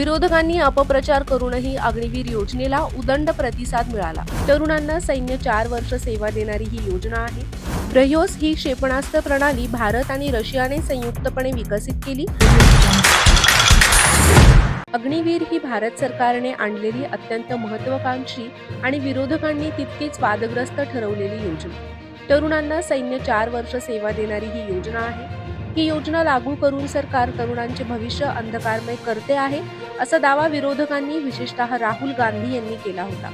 विरोधकांनी अपप्रचार करूनही अग्निवीर योजनेला उदंड प्रतिसाद मिळाला. तरुणांना सैन्य चार वर्ष सेवा देणारी ही योजना आहे. ब्रह्योस ही क्षेपणास्त्र प्रणाली भारत आणि रशियाने संयुक्तपणे विकसित केली. अग्निवीर ही भारत सरकारने आणलेली अत्यंत महत्वाकांक्षी आणि विरोधकांनी तितकीच वादग्रस्त ठरवलेली योजना. तरुणांना सैन्य चार वर्ष सेवा देणारी ही योजना आहे. ही योजना लागू करून सरकार तरुणांचे भविष्य अंधकारमय करते आहे असा दावा विरोधकांनी विशेषतः राहुल गांधी यांनी केला होता.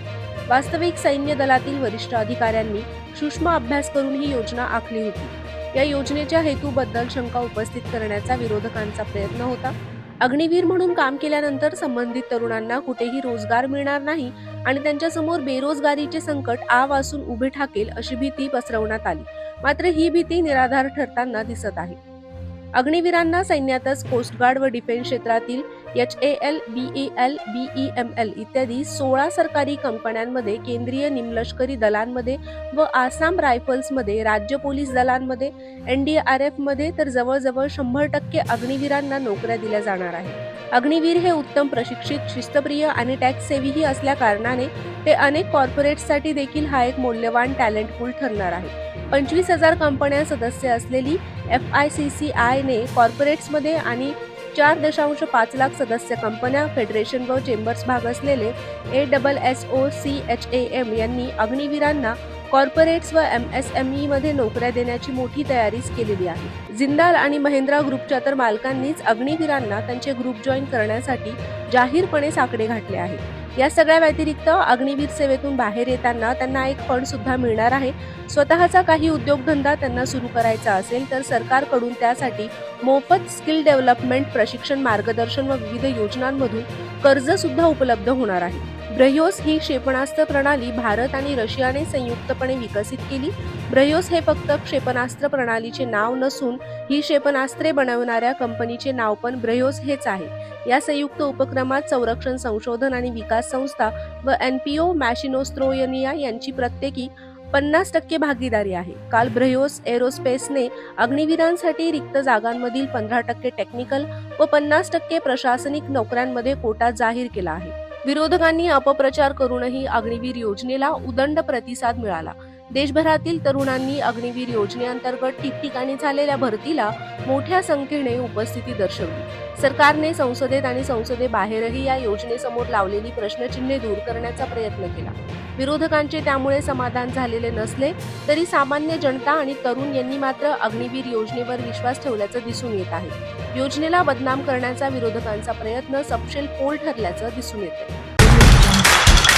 वास्तविक सैन्य दलातील वरिष्ठ अधिकाऱ्यांनी सूक्ष्म अभ्यास करून ही योजना आखली होती. या योजनेच्या हेतूबद्दल शंका उपस्थित करण्याचा विरोधकांचा प्रयत्न होता. अग्निवीर म्हणून काम केल्यानंतर संबंधित तरुणांना कुठेही रोजगार मिळणार नाही आणि त्यांच्यासमोर बेरोजगारीचे संकट आव असून उभे ठाकेल अशी भीती पसरवण्यात आली. मात्र ही भीती निराधार ठरताना दिसत आहे. अग्निवीरांना सैन्यातच कोस्टगार्ड व डिफेन्स क्षेत्रातील H A L B E L B E M L इत्यादी सोळा सरकारी कंपन्यांमध्ये केंद्रीय निमलष्करी दलांमध्ये व आसाम रायफल्समध्ये राज्य पोलीस दलांमध्ये एन डी आर एफमध्ये तर जवळजवळ शंभर टक्के अग्निवीरांना नोकऱ्या दिल्या जाणार आहेत. अग्निवीर हे उत्तम प्रशिक्षित शिस्तप्रिय आणि टॅक्स सेवीही असल्या कारणाने ते अनेक कॉर्पोरेट्ससाठी देखील हा एक मौल्यवान टॅलेंट पूल ठरणार आहे. पंचवीस हजार कंपन्या सदस्य असलेली एफ आय सी सी आयने कॉर्पोरेट्समध्ये आणि चार दशांश पाच लाख सदस्य कंपन्या फेडरेशन व चेंबर्स भाग असलेले A double S O C H A M यांनी अग्निवीरांना कॉर्पोरेट्स व एम एस एम ई मध्ये नोकऱ्या देण्याची मोठी तयारीच केलेली आहे. जिंदाल आणि महिंद्रा ग्रुपच्या तर मालकांनीच अग्निवीरांना त्यांचे ग्रुप जॉईन करण्यासाठी जाहीरपणे साकडे घातले आहे. या सगळ्या व्यतिरिक्त अग्निवीर सेवेतून बाहेर येताना त्यांना एक फंड सुद्धा मिळणार आहे. स्वतःचा काही उद्योगधंदा त्यांना सुरू करायचा असेल तर सरकारकडून त्यासाठी मोफत स्किल डेव्हलपमेंट प्रशिक्षण मार्गदर्शन व विविध योजनांमधून कर्ज सुद्धा उपलब्ध होणार आहे. ब्रह्योस ही क्षेपणास्त्र प्रणाली भारत आणि रशियाने संयुक्तपणे विकसित केली. ब्रह्योस हे फक्त क्षेपणास्त्र प्रणालीचे नाव नसून ही क्षेपणास्त्रे बनवणाऱ्या कंपनीचे नाव पण ब्रह्योस हेच आहे. या संयुक्त उपक्रमात संरक्षण संशोधन आणि विकास संस्था व एन पी ओ मॅशिनोस्त्रोयनिया यांची प्रत्येकी पन्नास टक्के भागीदारी आहे. काल ब्रह्योस एरोस्पेसने अग्निवीरांसाठी रिक्त जागांमधील पंधरा टक्के टेक्निकल व पन्नास टक्के प्रशासनिक नोकऱ्यांमध्ये कोटा जाहीर केला आहे. विरोधकांनी अपप्रचार करूनही अग्निवीर योजनेला उदंड प्रतिसाद मिळाला. देशभरातील तरुणांनी अग्निवीर योजनेअंतर्गत ठिकठिकाणी झालेल्या भरतीला मोठ्या संख्येने उपस्थिती दर्शवली. सरकारने संसदेत आणि संसदेबाहेरही या योजनेसमोर लावलेली प्रश्नचिन्हे दूर करण्याचा प्रयत्न केला. विरोधकांचे त्यामुळे समाधान झालेले नसले तरी सामान्य जनता आणि तरुण यांनी मात्र अग्निवीर योजनेवर विश्वास ठेवल्याचं दिसून येत आहे. योजनेला बदनाम करण्याचा विरोधकांचा प्रयत्न सपशेल पोल ठरल्याचं दिसून येतं